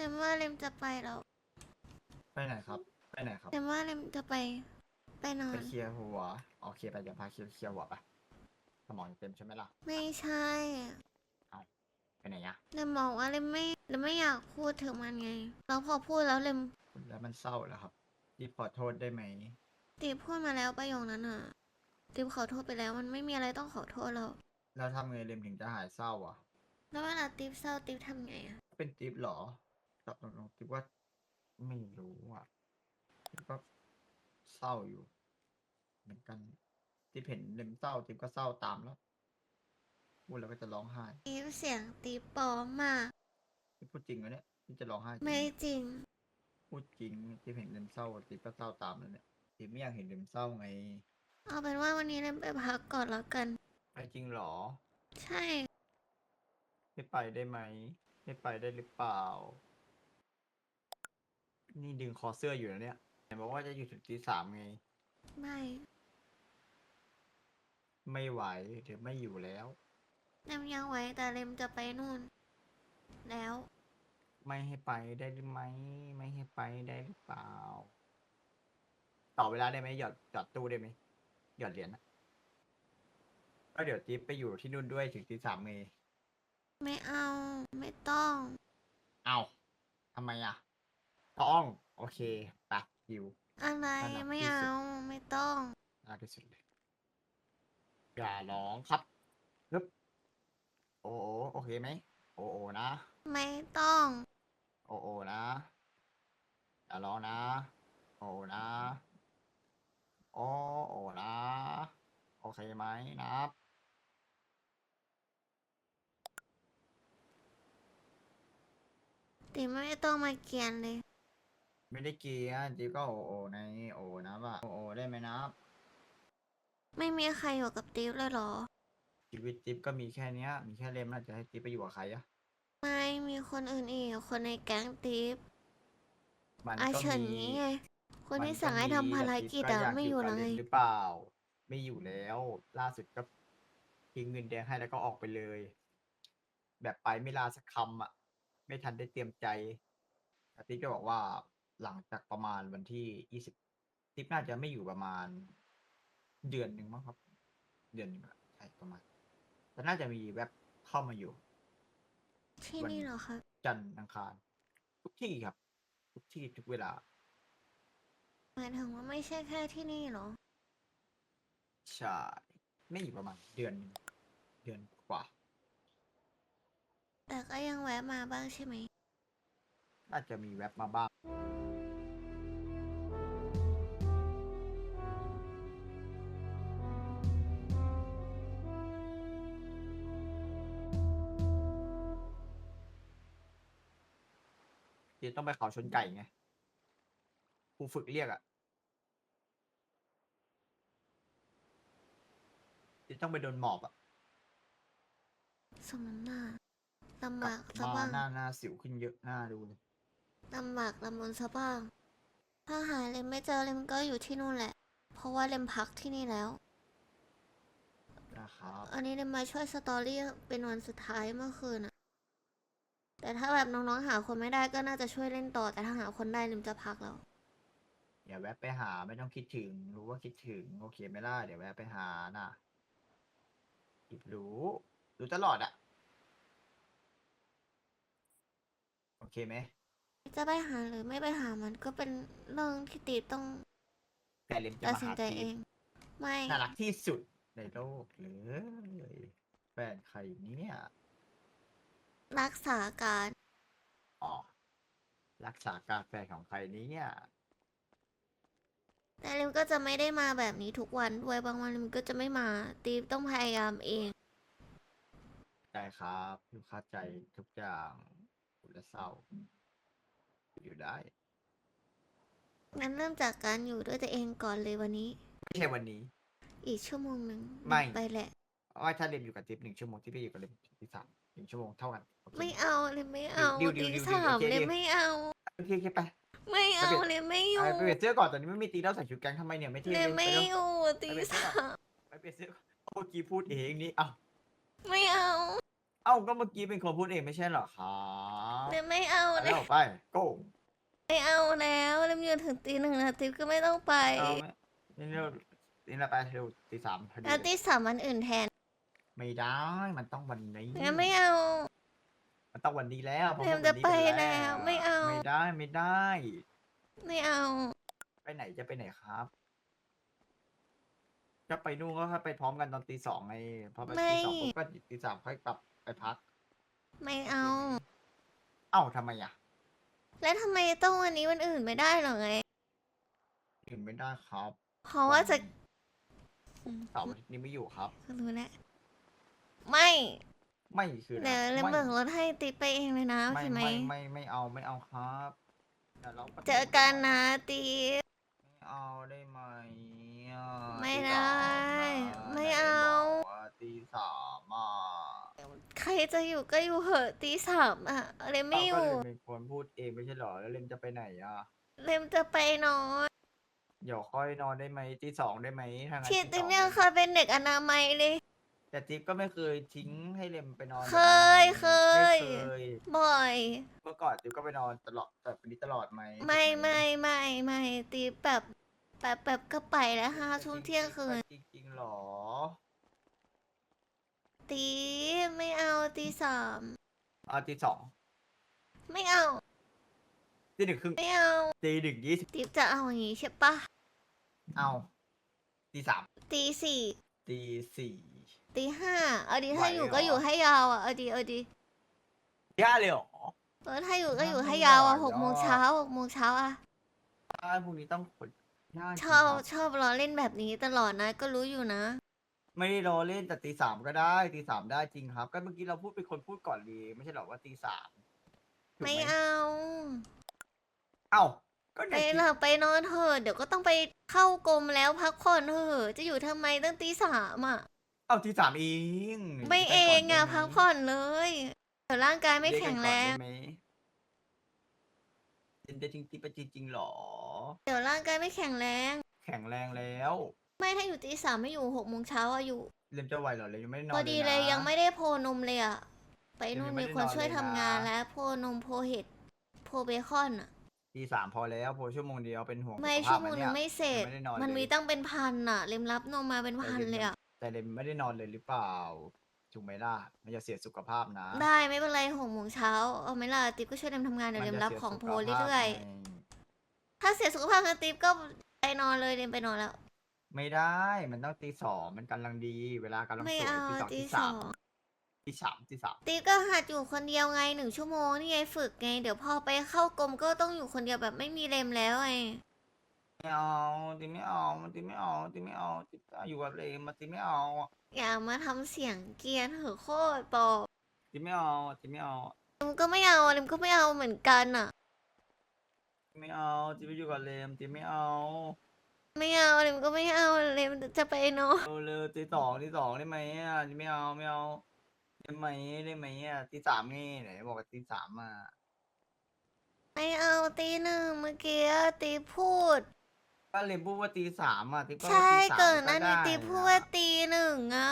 แต่ว่าเลมจะไปแล้วไปไหนครับ ไปไหนครับ แต่ว่าเลมจะไป ไปนอไปน เคลียร์หัวโอเคไปเดี๋ยวพาเคลียร์เคลียร์หัวไปสมองเต็มใช่ไหมล่ะ ไม่ใช่ไปไหนอะเลมบอกว่าเลมไม่เลมไม่อยากพูดถึงมันไง แล้วพอพูดแล้วเลมแล้วมันเศร้าแล้วครับรีบขอโทษได้ไหมตีพูดมาแล้วประโยคนั้นอะตีขอโทษไปแล้วมันไม่มีอะไรต้องขอโทษแล้ว แล้วทำไงเรมถึงจะหายเศร้าอะ แล้วเวลาตีเศร้าตีทำไงอะ เป็นติ๊บเหรอ ตอบตรงๆติ๊บว่าไม่รู้อะติ๊บก็เศร้าอยู่ เหมือนกันติ๊บเห็นเรมเศร้าติ๊บก็เศร้าตามแล้วพูดแล้วก็จะร้องไห้ตีเสียงตีปลอมมากติ๊บพูดจริงวะเนี่ยนี่จะร้องไห้จริงไม่จริง พูดจริงติ๊บเห็นเรมเศร้าติ๊บก็เศร้าตามแล้วเนี่ยติ๊บไม่อยากเห็นเรมเศร้าไงเอาเป็นว่าวันนี้เลมไปพักก่อนแล้วกัน ไปจริงเหรอ ใช่ ไม่ไปได้ไหม ไม่ไปได้หรือเปล่า นี่ดึงคอเสื้ออยู่นะเนี่ยไหนบอกว่าจะอยู่ถึงตีสามไง ไม่ไม่ไหวเดี๋ยวไม่อยู่แล้ว เลมยังไว้แต่เลมจะไปนู่น แล้ว ไม่ให้ไปได้หรือไหมไม่ให้ไปได้หรือเปล่า ต่อเวลาได้ไหมหยอดหยอดตู้ได้ไหมหยอดเหรียญนะก็เดี๋ยวจิ๊บไปอยู่ที่นู่นด้วยถึงตีสามไงไม่เอาไม่ต้อง เอาทำไมอะ ต้องโอเคไปดิว อะไรอันดับไม่ที่สุดเอาไม่ต้องน่าที่สุดเลยอย่าร้องครับฮึบโอโอโอเคไหมโอโอนะ ไม่ต้อง โอโอนะอย่าร้องนะ โอโอนะ โอโอนะ โอเคไหมนับ ติไม่ต้องมาเกลียนเลย ไม่ได้เกลียร์จิ๊บก็โอโอในโอนะว่าโอโอได้ไหมนับไม่มีใครอยู่กับติ๊บเลยเหรอ ชีวิตจิ๊บก็มีแค่เนี้ย มีแค่เล่มน่าจะให้จิ๊บไปอยู่กับใครอะไม่มีคนอื่นอีกคนในแก๊งติ๊บมันอาก็เฉินมี นี้ไงคนมันที่ก็สั่งให้ทำมีภารแต่กิจจิ๊บอะยากไม่อยู่กับแล้วไงเล่นหรือเปล่า ไม่อยู่แล้ว ล่าสุดก็ทิ้งเงินแดงให้แล้วก็ออกไปเลย แบบไปไม่ลาสักคำอะ ไม่ทันได้เตรียมใจแต่ติ๊กก็บอกว่า หลังจากประมาณวันที่ยี่สิบติ๊กน่าจะไม่อยู่ประมาณ เดือนหนึ่งมั้งครับ เดือนหนึ่งอะใช่ประมาณ แต่น่าจะมีแว็บเข้ามาอยู่ ที่วันนี่เหรอครับ จันทร์อังคาร ทุกที่ครับ ทุกที่ทุกเวลา หมายถึงว่าไม่ใช่แค่ที่นี่เหรอ ใช่ ไม่อยู่ประมาณ เดือนหนึ่งเดือนกว่า แต่ก็ยังแวะมาบ้างใช่ไหม น่าจะมีแว็บมาบ้างเดี๋ยวต้องไปเขาชนไก่ไงครูฝึกเรียกอะ่ะเดี๋ยวต้องไปโดนหมอบอะ่ะสมน้ำหน้าลำกลับากบซะมาบ้างหน้าหน้าสิวขึ้นเยอะหน้าดูเลย ลำบากลำบนซะบ้าง ถ้าหาเลมไม่เจอเลมก็อยู่ที่นู่นแหละ เพราะว่าเลมพักที่นี่แล้ว นะครับ อันนี้เลมมาช่วยสตอรี่เป็นวันสุดท้ายเมื่อคืนอะแต่ถ้าแบบน้องๆหาคนไม่ได้ก็น่าจะช่วยเล่นต่อ แต่ถ้าหาคนได้เลมจะพักแล้ว อย่าแวะไปหาไม่ต้องคิดถึง รู้ว่าคิดถึง โอเคไหมล่ะเดี๋ยวแวะไปหาน่ะอิบรู้ รู้ตลอดอะโอเคไหม จะไปหาหรือไม่ไปหามันก็เป็นเรื่องที่ตีต้องแต่เรมจะตัดมาสินหาใจทีเองไม่น่ารักที่สุดในโลกเลยแฟนใครเนี่ยรักษาการอ๋อรักษาการแฟนของใครเนี้เนี่ยแต่เลมก็จะไม่ได้มาแบบนี้ทุกวันด้วยบางวันเลมก็จะไม่มาตีต้องพยายามเอง ได้ครับอยู่เข้าใจทุกอย่างคุณและเศร้า อยู่ได้ งั้นเริ่มจากการอยู่ด้วยตัวเองก่อนเลยวันนี้ ไม่ใช่วันนี้ อีกชั่วโมงหนึ่งไม่ ไปแหละว่าถ้าเรียนอยู่กับทิปหนึ่งชั่วโมงที่ไปอยู่กับเรียนที่สามหนึ่งชั่วโมงเท่ากันโอเค ไม่เอาเลยไม่เอาดิวดิวตีดิวดิวสามโอเคเลยดิว ไม่เอา โอเคโอเคไปไม่เอาไปเปลี่ยนเลยไม่อยู่ไปเปลี่ยนเสื้อก่อนตอนนี้ไม่มีตีแล้วใส่ชุดแก๊งทำไมเนี่ยไม่เท่เลเลยยไม่ไปเร็วอยู่ตีไปเปลี่ยนเสื้อสาก่อนมไปเปลี่ยนเสื้อก่อนเมื่อกี้พูดเองนี่เอ้าไม่เอา เอ้าก็เมื่อกี้เป็นคนพูดเองไม่ใช่เหรอครับเลมไม่เอาเอาเลแล้วยออกไปโก้ไม่เอาแล้วเลมอยู่ถึงตีหนึ่งนะติ๊บก็ไม่ต้องไปเอาไหมนี่เร็วนี่เราไปเร็วตีสามพอดีแล้วตีสามวันอื่นแทนไม่ได้มันต้องวันนี้งั้นไม่เอา มันต้องวันนี้แล้วเพราะเดี๋ยวว่าวันนี้จะไปเป็นแล้วไม่เอา ไม่ได้ไม่ได้ ไม่เอา ไปไหนจะไปไหนครับจะไปนู่นก็ไปพร้อมกันตอนตีสองไงพอไปตีสองปุ๊บก็ตีสามค่อยกลับไป พัก ไม่เอา เอ้าทำไมอะแล้วทำไมต้องวันนี้วันอื่นไม่ได้หรอไง ถึงไม่ได้ครับเพราะว่าจะอืมเสาร์อาทิตย์นี้ไม่อยู่ครับก็รู้แล้วไม่ ไม่คืออะไรเดี๋ยวเลมไม่เบิกรถให้ติ๊บไปเองเลยนะโอไม่เคไหม ไม่ไม่ไม่เอาไม่เอาครับดี๋ยวราไปเจอกันนะติ๊บไม่เอาได้ไหมอะไม่ตีได้สามอะไม่ไหนเอาบอกว่าตีสามอะ ใครจะอยู่ก็อยู่เหอะตีสามอะเลมไม่อเอ้ายู่ ก็เลมเป็นคนพูดเองไม่ใช่เหรอ แล้วเลมจะไปไหนอะเลมจะไปนอนเดี๋ยวค่อยนอนได้ไหมตีสองได้ไหมถ้างั้นที่ตีติ๊บสองเนี่ยเคยเป็นเด็กอนามัยเลย แต่ติ๊บก็ไม่เคยทิ้งให้เลมไปนอนเคยเคย ไม่เคย บ่อย เมื่อก่อนติ๊บก็ไปนอนตลอดแต่ปีนี้ตลอดไหมไม่ถูกหไม่ไม่ไม่ตีแบบแบบแบบก็ไปแล้วห้าทุ่มเที่ยงคืน จริงๆหรอ ตีไม่เอาตีสามเอาตีสองไม่เอา ตีหนึ่งครึ่งไม่เอาตีหนึ่งยี่สิบตีจะเอาอย่างงี้ใช่ปะเอาตีสามตีสี่ตีสี่ตีห้าเอาดีไหวถ้าอยู่เหรอก็อยู่ให้ยาวอะเอาดีเอาดีย่าเลยเหรอเออถ้าอยู่ก็อยู่น่าให้ไม่ยาวอะไหวหกโมงหรอกเช้าหกโมงเช้าอะบ้านพรุ่งนี้ต้องขนย่าจริงชอบครับชอบล้อเล่นแบบนี้ตลอดนะ ก็รู้อยู่นะ ไม่ได้รอเล่นแต่ตีสามก็ได้ตีสามได้จริงครับ ก็เมื่อกี้เราพูดเป็นคนพูดก่อนดี ไม่ใช่หรอว่าตีสามถูกหไม่เอา เอ้าก็ไปเนี่ยหลับไปนอนเถอะเดี๋ยวก็ต้องไปเข้ากรมแล้วพักผ่อนเถอะจะอยู่ทำไมตั้งตีสามอะ เอ้าตีสามเองไม่ปเอก่งอะได้ไหมพักผ่อนเลยเดี๋ยวร่างกายไม่เรียกแข็กันงก่อนแรงได้ไหมเล่นได้จริงๆไปจริงๆหรอ เดี๋ยวร่างกายไม่แข็งแรง แข็งแรงแล้ว ไม่ถ้าอยู่ตีสามไม่อยู่หกโมงเช้าอะอยู่เล่มจะไหวเหรอเลยยังไม่ได้นอนพอดีนะเลยยังไม่ได้โพนมเลยอะไปนู่นยังไม่มีได้คนนอนช่วยเลยทำงานนะแล้วโพนมโพเห็ดโพเบคอนอะตีสามพอแล้วพอชั่วโมงเดียวเป็นห่วงไม่สุขชั่ภาวพโมงนะนึเนี่งยไม่เสร็จ ยังไม่ได้นอนมันเลยมีตั้งเป็นพันอะเล็มรับนมมาเป็นพันเลยอะแต่เลมไม่ได้นอนเลยหรือเปล่าถูกไหมล่ะมันจะเสียสุขภาพนะได้ไม่เป็นไรหกโมงเช้าเอาไหมล่ะติ๊บก็ช่วยเล็มทำงานเดี๋ยวมัเล็นมจะรับสียของสุโพขภาพเรื่อยไงๆถ้าเสียสุขภาพนะติ๊บก็ไปนอนเลยเล็มไปนอนแล้ว ไม่ได้มันต้องตีสองมันกำลังดีเวลากำลังไม่สวยเอาตีสองตีตีสสาอมงตีสามตีสามติ๊บก็หัดอยู่คนเดียวไงหนึ่งชั่วโมงนี่ไงฝึกไง เดี๋ยวพอไปเข้ากรมก็ต้องอยู่คนเดียวแบบไม่มีเล็มแล้วไงไม่เอาตีไม่เอามันตีไม่เอาตีไม่เอาตีอยู่กับเลมมาตีไม่เอาอย่ามาทำเสียงเกรียนเหอะโคตรปอบตีไม่เอาตีไม่เอาลิมก็ไม่เอาลิมก็ไม่เอาเหมือนกันอะ ตีไม่เอาตีไปอยู่กับเลมตีไม่เอา ไม่เอาลิมก็ไม่เอาลิมจะไปนอนเร็วเร็วตีสองตีสองได้ไหมอะตีไม่เอาไม่เอาได้ไหมได้ไหมอะตีสามไงไหนบอกว่าตีสามมาไม่เอาตีหนึ่งเมื่อกี้ตีพูดก็เลมพูดว่าตีสามอะตีก็ว่าใช่ตีสามเกิดหนั่นได้นี่ตีพูดอะว่าตีหนึ่งอะ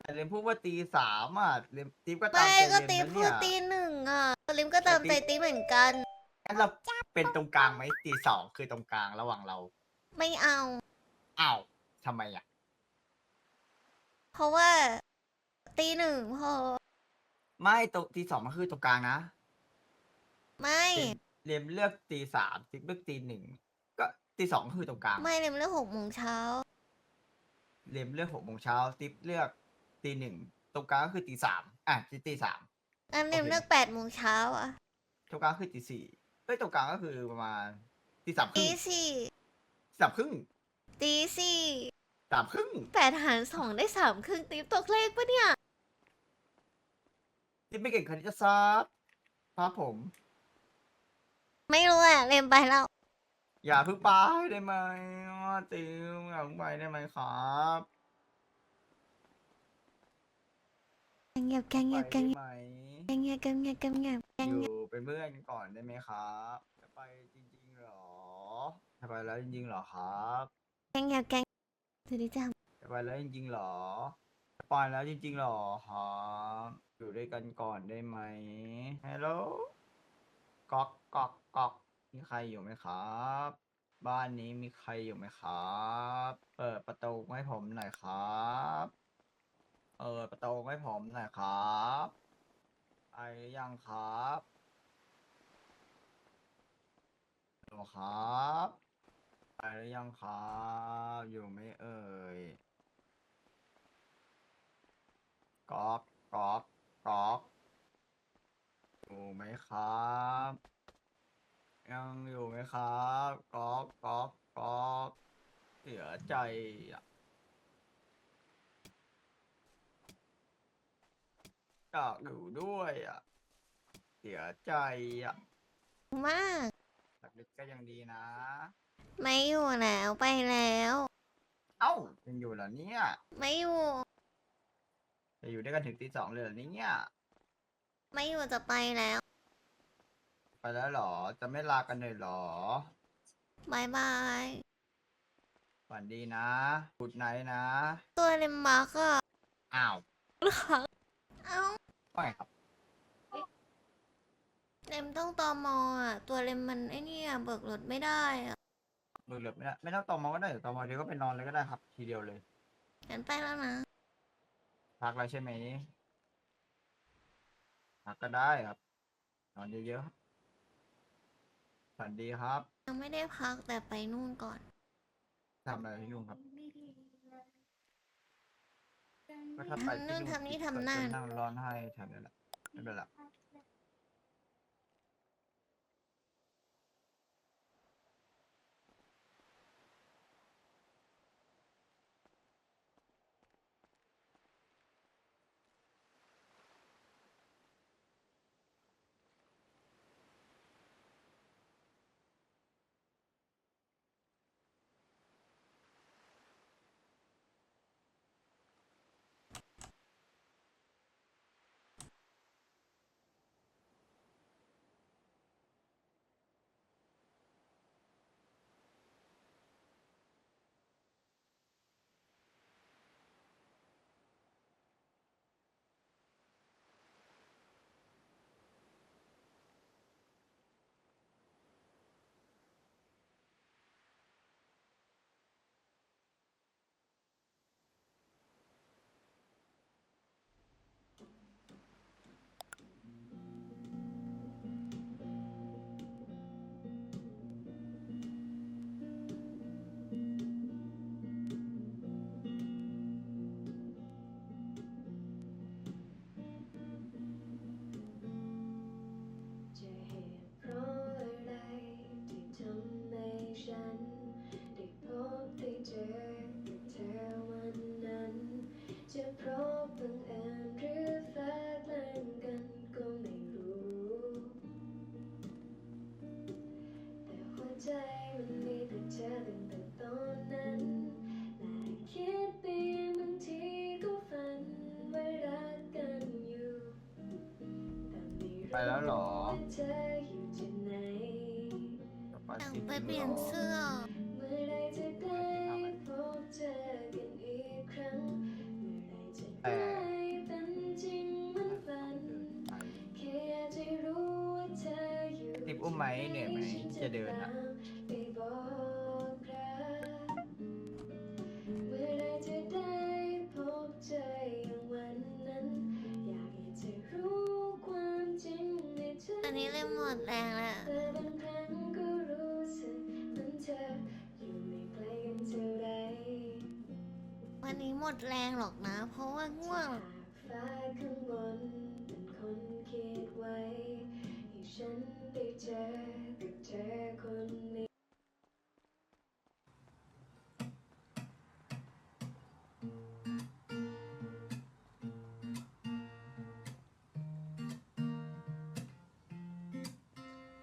แต่เลมพูดว่าตีสามอะเลมตีก็ตามไม่ใจก็เลมตีนะพูเนี่ดยตีหนึ่งอะลิมก็ตามใจตีเหมือนกัน งั้นเราเป็นตรงกลางไหมตีสองคือตรงกลางระหว่างเรา ไม่เอา อ้าวทำไมอะ เพราะว่าตีหนึ่งพอไม่ตรงตีสองมันคือตรงกลางนะไม่ เรียมเลือกตีสามติ๊กเลือกตีหนึ่งก็ตีสองก็คือตรงกลาง ไม่ลิมเลือกหกโมงเช้า เรียมเลือกหกโมงเช้าติ๊กเลือกตีหนึ่งตรงกลางก็คือตีสามอะตีตีสาม อันลิมโอเค เลือกแปดโมงเช้าอะตรงกลางคือตีสี่เอ้ยตรงกลางก็คือประมาณตีสามคตีรึ่งสี่ สามครึ่งตีสี่สามครึ่งแปดหารสองได้สามครึ่งตีตกเลขปะเนี่ยติ๊กไม่เก่งคณิตศาสตร์ครับผม ไม่รู้อะเรียนไปแล้ว อย่าเพิ่งไปได้ไหมติวอย่าเพิ่งไปได้ไหมครับเงียบแกงไปเงียบแกได้งไหมเงียบแกงเงียบแกงเงียบแกงอเงียบยู่เป็นเพื่อนกันก่อนได้ไหมครับจะไปจริงๆเหรอ จะไปแล้วจริงๆเหรอครับแกงเงียบแกงสวัสดีจ้าจะไปแล้วจริงๆเหรอปล่อยแล้วจริงๆหรอครับอยู่ด้วยกันก่อนได้ไหมฮัลโหลก๊อกก๊อกก๊อกมีใครอยู่ไหมครับ บ้านนี้มีใครอยู่ไหมครับ เปิดประตูให้ผมหน่อยครับเปิดประตูให้ผมหน่อยครับไปหรือยังครับฮัลโหลครับ ไปหรือยังครับอยู่ไหมเอ่ยก๊อกก๊อกก๊อกอยู่ไหมครับ ยังอยู่ไหมครับก๊อกก๊อกก๊อกเสียใจอะอยากอยู่ด้วยอะเสียใจอะมาก สักนิดก็ยังดีนะ ไม่อยู่แล้วไปแล้ว เอ้ายังอยู่เหรอเนี่ยไม่อยู่ จะอยู่ด้วยกันถึงตีสองเลยเหรอเนี่ยไม่อยู่จะไปแล้ว ไปแล้วเหรอจะไม่ลากันเลยเหรอบายบาย ฝันดีนะกุดไนท์นะ ตัวเลมบักอะอ้าวเอ้าว่าไงครับเลมต้องตอมออะตัวเลมมันไอ้เนี่ยเบิกรถไม่ได้อะ เบื่อไม่ได้ไม่ต้องตอมอก็ได้เดี๋ยวตอมอเดียวก็ไปนอนเลยก็ได้ครับ ทีเดียวเลยงั้นไปแล้วนะพักแล้วใช่ไหมพักก็ได้ครับ นอนเยอะๆครับฝันดีครับยังไม่ได้พักแต่ไปนู่นก่อนทำอะไรที่นู่นครับก็ถ้าไปทำนู่นที่ทำนี่ก็ทำนั่นจะนั่งร้อนให้แถมนี้แหละไม่เป็นไร ไหมเหนื่อยไหมที่จะเดินอะไปบอกรักเมื่อไรจะได้พบเจออย่างวันนั้นอยากให้เธอรู้ความจริงในใจอันนี้เล่มหมดแรงแล้วแต่บางครั้งก็รู้สึกเหมือนเธออยู่ไม่ไกลกันเท่าไรวันนี้หมดแรงหรอกนะ เพราะว่าง่วงหากฟ้าข้างบนเป็นคนคิดไว้ให้ ฉันได้เจอกับเธอคนนี้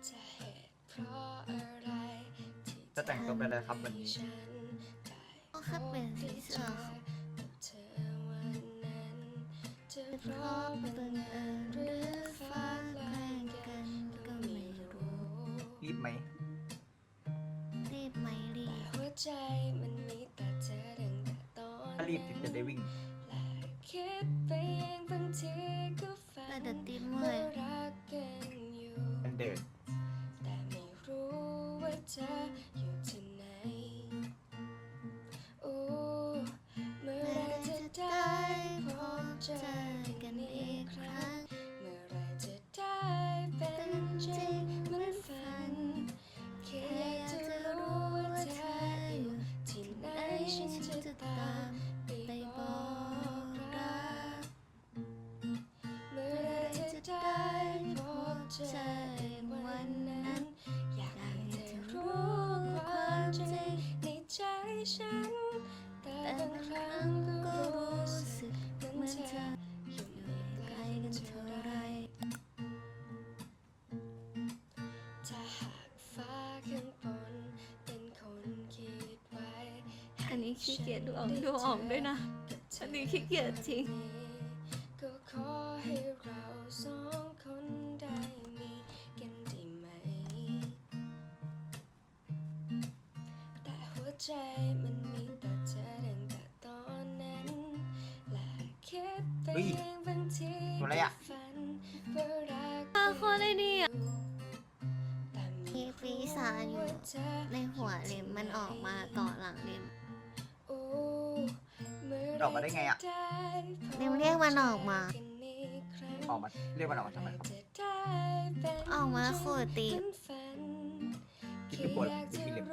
จะเหตุเพราะอะไรที่จะแต่งตัวเป็นอะไรครับวันนี้ฉันได้ก็แค่เปลี่ยนสีเสื้อกับเธอวันนั้นจะเป็นเพเพราะราะบับังงเอิเอิญญหหรืรือ รีบไหม รีบไหมรีบหัวใจมันมีแต่เธอดังแต่ตอนถ้ารีบถึงจะได้วิ่งแต่เดี๋ยวตีเมื่อย อันนี้ขี้เกียจดูออกดูออกด้วยนะอันนี้ขี้เกียจจริงก็ขอให้เราสองคนได้มีกันได้ไหม แต่หัวใจมันมีแต่เธอตั้งแต่ตอนนั้นและคิดไปเฮ้ยเองบางทีตัวอะไรอะก็ฝันว่ารักอะโคตรได้ดีอะแต่มีปีศาจอยู่ในหัวเล็มมันออกมาเกาะหลังเล็มโอ้เมื่มัน ออกมาได้ไงอะเรียกเรียกมันออกมา ออกมาเรียกมันออกมาทำไมออกมาขู่ตีบคิดถึงปวดคิดถึเหล็บ